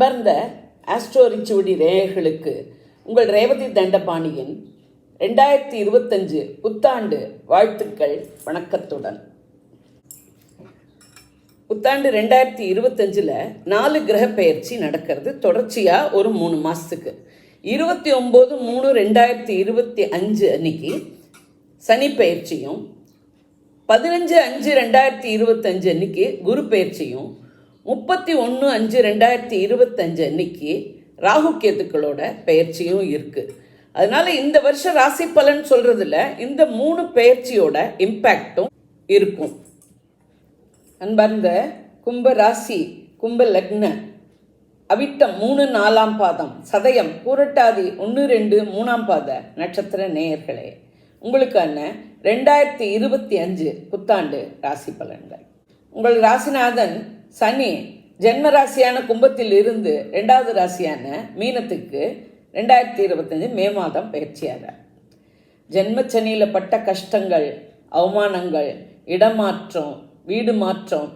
அன்பார்ந்த ஆஸ்ட்ரோ ரிச்சுவடி ரேயர்களுக்கு உங்கள் ரேவதி தண்டபாணியின் ரெண்டாயிரத்தி இருபத்தஞ்சு புத்தாண்டு வாழ்த்துக்கள் வணக்கத்துடன். புத்தாண்டு ரெண்டாயிரத்தி இருபத்தஞ்சில் நாலு கிரக பெயர்ச்சி நடக்கிறது. தொடர்ச்சியாக ஒரு மூணு மாதத்துக்கு இருபத்தி ஒம்பது மூணு ரெண்டாயிரத்தி இருபத்தி அஞ்சு அன்னைக்கு சனி பயிற்சியும் பதினஞ்சு அஞ்சு ரெண்டாயிரத்தி இருபத்தஞ்சு அன்னைக்கு குரு பயிற்சியும் முப்பத்தி ஒன்று அஞ்சு ரெண்டாயிரத்தி இருபத்தஞ்சு அன்னைக்கு ராகு கேத்துக்களோட பெயர்ச்சியும் இருக்குது அதனால இந்த வருஷம் ராசி பலன் சொல்கிறதுல இந்த மூணு பெயர்ச்சியோட இம்பேக்டும் இருக்கும். அன்பார்ந்த கும்ப ராசி கும்ப லக்ன அவிட்டம் மூணு நாலாம் பாதம் சதயம் பூரட்டாதி ஒன்று ரெண்டு மூணாம் பாத நட்சத்திர நேயர்களே உங்களுக்கான ரெண்டாயிரத்தி இருபத்தி அஞ்சு புத்தாண்டு ராசி பலன்கள். உங்கள் ராசிநாதன் சனி ஜென்ம ராசியான கும்பத்தில் இருந்து ரெண்டாவது ராசியான மீனத்துக்கு ரெண்டாயிரத்தி இருபத்தஞ்சு மே மாதம் பயிற்சியாகிறார் ஜென்மச்சனியில் பட்ட கஷ்டங்கள் அவமானங்கள் இடமாற்றம் வீடு மாற்றம்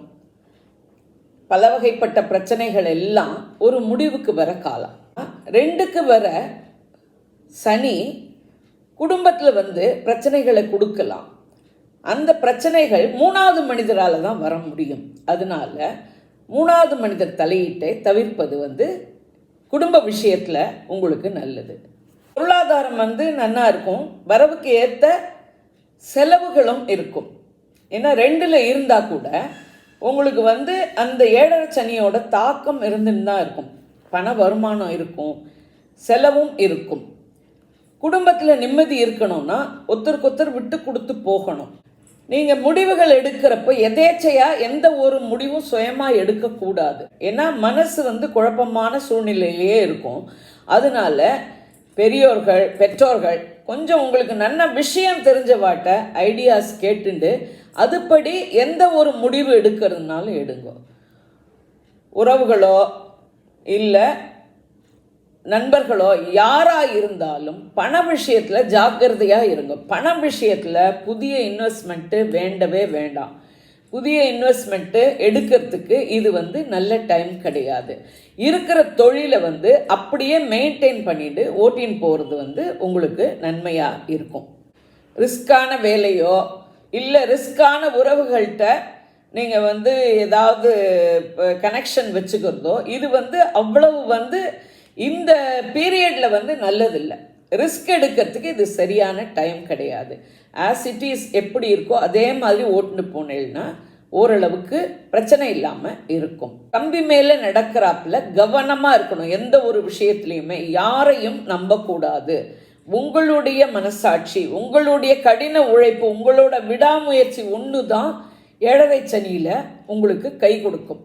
பல வகைப்பட்ட பிரச்சனைகள் எல்லாம் ஒரு முடிவுக்கு வர காலம். ரெண்டுக்கு வர சனி குடும்பத்தில் வந்து பிரச்சனைகளை கொடுக்கலாம். அந்த பிரச்சனைகள் மூணாவது மனிதரால் தான் வர முடியும். அதனால மூணாவது மனிதர் தலையீட்டை தவிர்ப்பது வந்து குடும்ப விஷயத்தில் உங்களுக்கு நல்லது. பொருளாதாரம் வந்து நல்லா இருக்கும். வரவுக்கு ஏற்ற செலவுகளும் இருக்கும். ஏன்னா ரெண்டில் இருந்தால் கூட உங்களுக்கு வந்து அந்த ஏழரை சனியோட தாக்கம் இருந்துன்னு தான் இருக்கும். பண வருமானம் இருக்கும். செலவும் இருக்கும். குடும்பத்தில் நிம்மதி இருக்கணும்னா ஒருத்தருக்கு ஒருத்தர் விட்டு கொடுத்து போகணும். நீங்கள் முடிவுகள் எடுக்கிறப்போ எதேச்சையாக எந்த ஒரு முடிவும் சுயமாக எடுக்கக்கூடாது. ஏன்னா மனசு வந்து குழப்பமான சூழ்நிலையிலேயே இருக்கும். அதனால பெரியோர்கள் பெற்றோர்கள் கொஞ்சம் உங்களுக்கு நல்ல விஷயம் தெரிஞ்சவாட்ட ஐடியாஸ் கேட்டுண்டு அதுபடி எந்த ஒரு முடிவு எடுக்கிறதுனாலும் எடுங்க. உறவுகளோ இல்லை நண்பர்களோ யாராக இருந்தாலும் பண விஷயத்தில் ஜாக்கிரதையாக இருங்க. பண விஷயத்தில் புதிய இன்வெஸ்ட்மெண்ட்டு வேண்டவே வேண்டாம். புதிய இன்வெஸ்ட்மெண்ட்டு எடுக்கிறதுக்கு இது வந்து நல்ல டைம் கிடையாது. இருக்கிற தொழிலை வந்து அப்படியே மெயின்டைன் பண்ணிட்டு ஓட்டின்னு போகிறது வந்து உங்களுக்கு நன்மையாக இருக்கும். ரிஸ்கான வேலையோ இல்லை ரிஸ்கான உறவுகள்கிட்ட நீங்கள் வந்து ஏதாவது கனெக்ஷன் வச்சுக்கிறதோ இது வந்து அவ்வளவு வந்து இந்த பீரியடில் வந்து நல்லதில்லை. ரிஸ்க் எடுக்கிறதுக்கு இது சரியான டைம் கிடையாது. ஆஸ் இட் இஸ் எப்படி இருக்கோ அதே மாதிரி ஓட்டுன்னு போனேன்னா ஓரளவுக்கு பிரச்சனை இல்லாமல் இருக்கும். கம்பி மேலே நடக்கிறாப்புல கவனமாக இருக்கணும். எந்த ஒரு விஷயத்துலையுமே யாரையும் நம்பக்கூடாது. உங்களுடைய மனசாட்சி உங்களுடைய கடின உழைப்பு உங்களோட விடாமுயற்சி ஒன்று தான் ஏழரை சனியில் உங்களுக்கு கை கொடுக்கும்.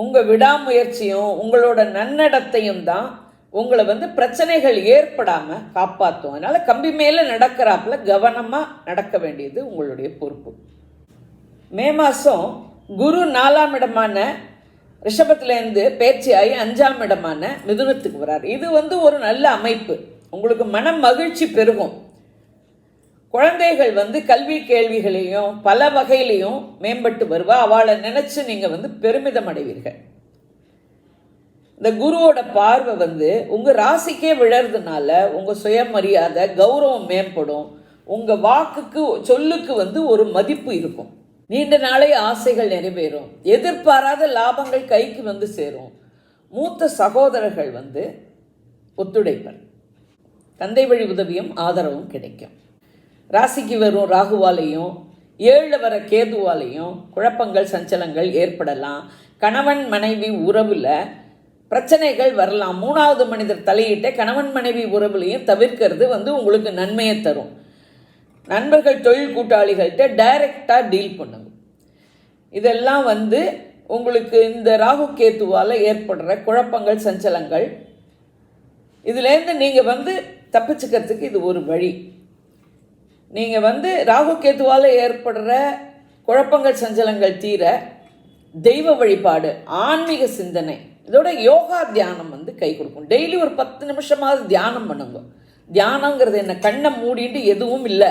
உங்கள் விடாமுயற்சியும் உங்களோட நன்னடத்தையும் தான் உங்களை வந்து பிரச்சனைகள் ஏற்படாமல் காப்பாற்றும் அதனால் கம்பி மேலே நடக்கிறாப்புல கவனமாக நடக்க வேண்டியது உங்களுடைய பொறுப்பு. மே மாதம் குரு நாலாம் இடமான ரிஷபத்துலேருந்து பேச்சியாகி அஞ்சாம் இடமான மிதுனத்துக்கு வரார் இது வந்து ஒரு நல்ல அமைப்பு. உங்களுக்கு மன மகிழ்ச்சி பெருகும். குழந்தைகள் வந்து கல்வி கேள்விகளையும் பல வகையிலையும் மேம்பட்டு வருவா. அவளை நினச்சி நீங்கள் வந்து பெருமிதம் அடைவீர்கள். இந்த குருவோட பார்வை வந்து உங்கள் ராசிக்கே விழறதுனால உங்கள் சுயமரியாதை கௌரவம் மேம்படும். உங்கள் வாக்குக்கு சொல்லுக்கு வந்து ஒரு மதிப்பு இருக்கும். நீண்ட நாளை ஆசைகள் நிறைவேறும். எதிர்பாராத லாபங்கள் கைக்கு வந்து சேரும். மூத்த சகோதரர்கள் வந்து ஒத்துழைப்பர். தந்தை வழி உதவியும் ஆதரவும் கிடைக்கும். ராசிக்கு வரும் ராகுவாலையும் ஏழில் வர கேதுவாலையும் குழப்பங்கள் சஞ்சலங்கள் ஏற்படலாம். கணவன் மனைவி உறவில் பிரச்சனைகள் வரலாம். மூணாவது மனிதர் தலையிட்ட கணவன் மனைவி உறவுலையும் தவிர்க்கிறது வந்து உங்களுக்கு நன்மையை தரும். நண்பர்கள் தொழில் கூட்டாளிகள்கிட்ட டைரெக்டாக டீல் பண்ணுங்க. இதெல்லாம் வந்து உங்களுக்கு இந்த ராகு கேத்துவால் ஏற்படுற குழப்பங்கள் சஞ்சலங்கள். இதுலேருந்து நீங்கள் வந்து தப்பிச்சுக்கிறதுக்கு இது ஒரு வழி. நீங்கள் வந்து ராகு கேத்துவால் ஏற்படுற குழப்பங்கள் சஞ்சலங்கள் தீர தெய்வ வழிபாடு ஆன்மீக சிந்தனை இதோட யோகா தியானம் வந்து கை கொடுக்கும். டெய்லி ஒரு பத்து நிமிஷமாவது தியானம் பண்ணுங்க. தியானங்கிறது என்ன? கண்ணை மூடிட்டு எதுவும் இல்லை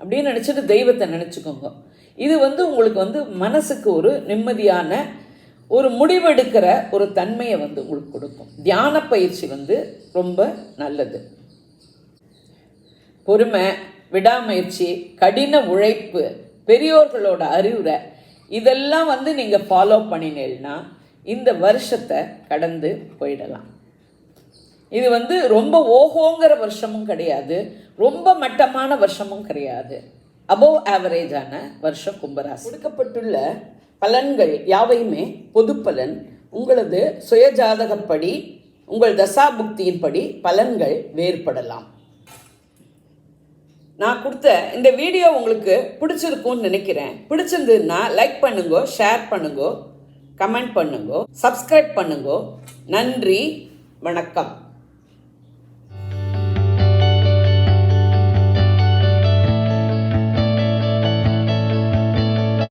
அப்படின்னு நினச்சிட்டு தெய்வத்தை நினச்சிக்கோங்க. இது வந்து உங்களுக்கு வந்து மனசுக்கு ஒரு நிம்மதியான ஒரு முடிவெடுக்கிற ஒரு தன்மையை வந்து உங்களுக்கு கொடுக்கும். தியான பயிற்சி வந்து ரொம்ப நல்லது. பொறுமை விடாமுயற்சி கடின உழைப்பு பெரியோர்களோட அறிவுரை இதெல்லாம் வந்து நீங்கள் ஃபாலோ பண்ணினீங்கன்னா இந்த வருஷத்தை கடந்து போயிடலாம். இது வந்து ரொம்ப ஓஹோங்கிற வருஷமும் கிடையாது ரொம்ப மட்டமான வருஷமும் கிடையாது. அபோவ் ஆவரேஜான வருஷம் கும்பராசி. கொடுக்கப்பட்டுள்ள பலன்கள் யாவையுமே? பொது பலன் உங்களது சுயஜாதகப்படி உங்கள் தசாபுக்தியின்படி பலன்கள் வேறுபடலாம். நான் கொடுத்த இந்த வீடியோ உங்களுக்கு பிடிச்சிருக்கும்னு நினைக்கிறேன். பிடிச்சிருந்ததுன்னா லைக் பண்ணுங்க ஷேர் பண்ணுங்க கமெண்ட் பண்ணுங்க சப்ஸ்கிரைப் பண்ணுங்க. நன்றி வணக்கம்.